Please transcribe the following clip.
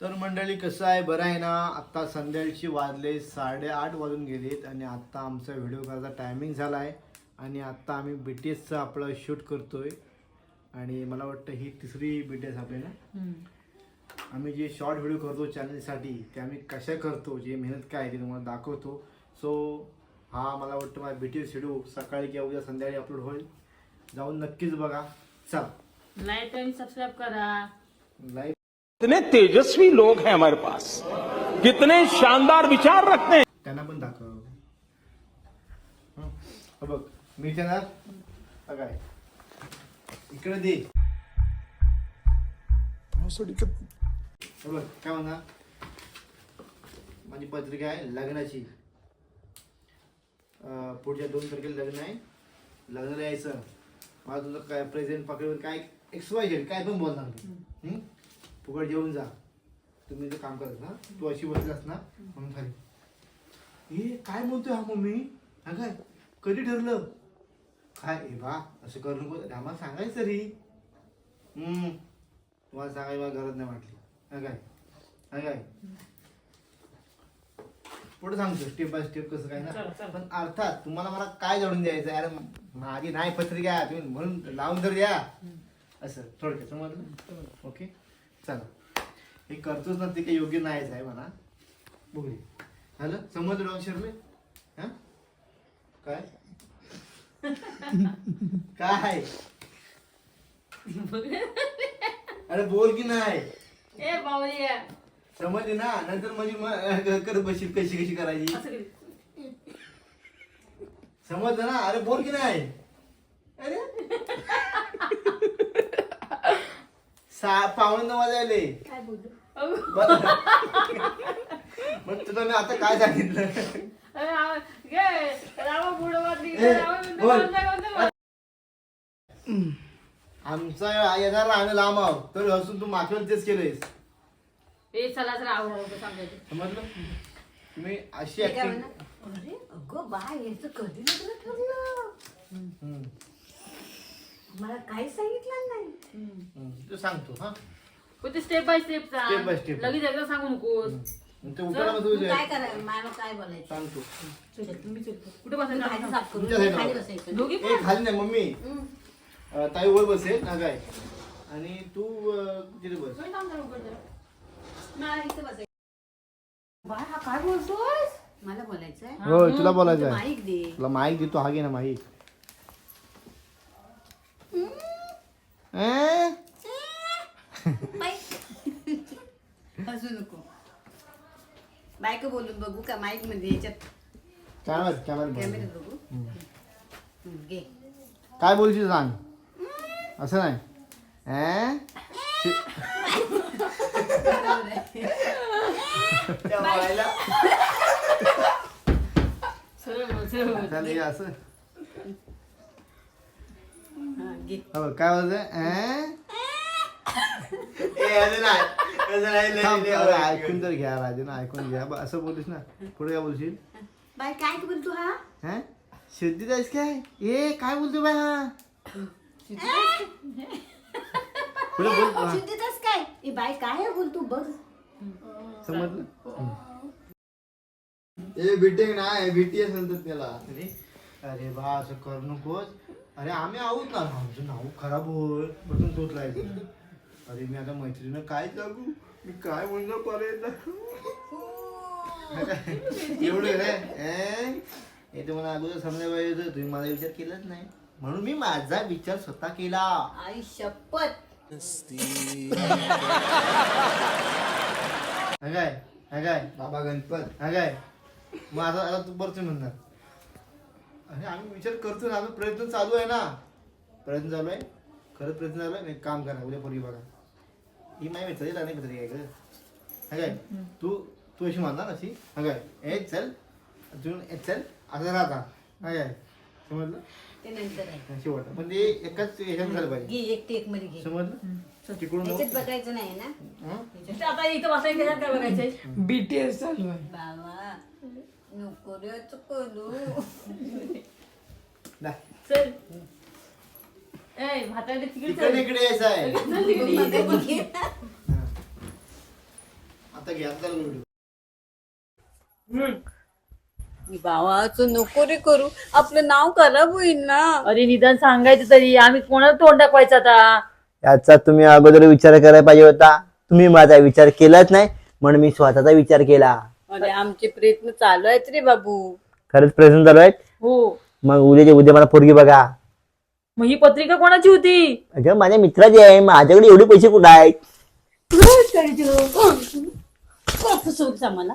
तर मंडळी कसं आहे? बरं आहे ना? आत्ता संध्याकाळची वाजले साडेआठ वाजून गेलेत आणि आत्ता आमचा व्हिडिओ करायचा टायमिंग झाला आहे आणि आत्ता आम्ही बी टी एसचं आपलं शूट करतोय. आणि मला वाटतं ही तिसरी बी टी एस आपली ना? आम्ही जे शॉर्ट व्हिडिओ करतो चॅनलसाठी ते आम्ही कशा करतो? जे मेहनत काय आहे ते तुम्हाला दाखवतो. सो हा मला वाटतं माझा बी टी एस व्हिडिओ सकाळी किंवा उद्या संध्याकाळी अपलोड होईल. जाऊन नक्कीच बघा. चला. लाईक आणि सबस्क्राईब करा. लाईक कितने तेजस्वी लोग हैं हमारे पास। कितने शानदार विचार रखते हैं। त्यांना पण दाखव. हं, हे बघ मी त्यांना काय इकडे दे. हे बघ काय म्हणा माझी पत्रिका आहे लग्नाची. अं, पुढच्या दोन तारखेला लग्न आहे. लग्नाला यायचं. मला तुझं काय प्रेझेंट पकडून काय एक्स वाय झेड काय पण बोलणार. हं? फुकट जेवून जा. तुम्ही जर काम करत ना तू अशी बसलास ना म्हणून खाली. ए काय म्हणतोय हा मम्मी? हा काय? कधी ठरलं? काय? ए बा असं करू नको. आम्हाला सांगायचं तरी हम्म. तुम्हाला सांगायची मला गरज नाही वाटली. हा काय? हा काय? पुढे सांगतो स्टेप बाय स्टेप कसं काय ना. पण अर्थात तुम्हाला मला काय जोडून द्यायचं अरे माझी नाही पत्रिका तुम्ही म्हणून लावून तर द्या. असं थोडक्यात समजलं? ओके? चला. हे करतोच ना ते काही योग्य नाहीच आहे म्हणा. बघूया. झालं? समजलं शर्ले हा? काय? काय? अरे बोल की नाही. ए समजली ना? नंतर म्हणजे मग करत बसशील कशी कशी करायची. समजलं ना? अरे बोल की नाही. अरे? सा पावणे नऊ वाजायले. काय अगं, मग तुला मी आता काय सांगितलं? अरे आवा- घे, रावा पुढं वाजली, ए, रावा म्हणतो, बोल. कोणता- कोणता- आमचा येणार आम्ही लांब आहोत. तर हसून तू मागच्या तेच केलंयस. ए चला सांगायचं समजलं? तुम्ही अशी ऍक्टिंग अरे अगं बाय याचं कधी लग्न ठरलं? मला काही सांगितलं नाही. तू सांगतो हा. पण ते step by step Step by step. लगेच एकदा सांगू नकोस. मग ते काय करायला मला काय बोलायचं? सांगतो. चल, तुम्ही चल. कुठे मी भाजी बसायचं साफ करून तुमच्या साईडला खाली बस. बसायचं. दोघी ए पण. खाली नाही मम्मी. हम्म. अं, ताई वर बसेल ना काय आणि तू अं, तिथे बस. तुम्ही थांब जरा उघड जरा. मला इथं बसायचं बाय हा काय बोलतोय मला बोलायचंय? हो तुला बोलायचं आहे माईक दे. तुला माईक देतो हा घे ना माईक हसू नको. बायक बोलून बघू का माईकमध्ये याच्यात. कॅमेरा कॅमेरा कॅमेऱ्यात बघू. हम्म, घे. काय बोलशील सांग. असं नाही. ए? त्या बाळाला- सरळ बोल, सरळ बोल. चालेल, हे असं हा, हो, काय बोलतोय. ऐकून तर घ्या राजे ना ऐकून घ्या. ब- असं बोललीस ना पुढे काय बोलशील? बाय काय बोलतो हा? हा शुद्धी जायस काय? ए काय बोलतो बाय हा? पुढे बोल हा. शुद्धीतच काय? ए बाय काय बोलतो बघ. समजलं? ए बीटेक नाही बीटीएस म्हणतात त्याला. अरे अरे बा असं करू नकोस. अरे आम्ही आहोत ना. आमचं नाव खराब होईल बसून तोचलायचं अरे मी आता मैत्रिणीनं काय सांगू? मी काय म्हणलं कॉलेज एवढं रे ए हे तुम्हाला अगोदर समजा पाहिजे होतं. तुम्ही माझा विचार केलाच नाही. म्हणून मी माझा विचार स्वतः केला. आई शपथ. हा काय? हा काय? बाबा गणपत. हा काय? मग आता आता तू बरं म्हणणार. अरे आम्ही विचार करतो ना आम्ही प्रयत्न चालू आहे ना. प्रयत्न चालू आहे. खरंच प्रयत्न चालू आहे एक काम करा उद्या पोरगी बघा. ही माही मित्र नाही मित्र काय ग हा काय? तू तू अशी म्हणणार अशी? हा काय? ए चल. अजून ए चल. असं राहता. हा काय? समजलं? ते नंतर आहे. शेवट पण ते एकाच ह्याच्यात झालं पाहिजे. घे एक टेकमध्ये घे. समजलं? तिकडून याच्यात बघायचं नाही ना. हं? इथं आता इथं बसायचं त्याच्यात काय बघायचंय? बीटीएस चालू आहे. बाबा रे चुकलो नाही. चल ए भाताला तिकडे तिकडे चल इकडे यायचं आहे चल तिकडे. मध्ये घे. आता घ्या आता व्हिडिओ भावाचं नको रे करू. आपलं नाव खराब होईल ना. अरे निदान सांगायचं तरी. आम्ही कोणाला तोंड दाखवायचं आता? याचा तुम्ही अगोदर विचार करायला पाहिजे होता. तुम्ही माझा विचार केलाच नाही म्हणून मी स्वतःचा विचार केला. अरे आमचे प्रयत्न चालू आहेत रे बाबू. खरंच प्रश्न चालू आहेत? हो. मग उद्याच्या उद्या मला पोरगी बघा. मग ही पत्रिका कोणाची होती? अगं माझ्या मित्राची आहे. माझ्याकडे एवढे पैसे कुठं आहेत? फसवलीस आम्हाला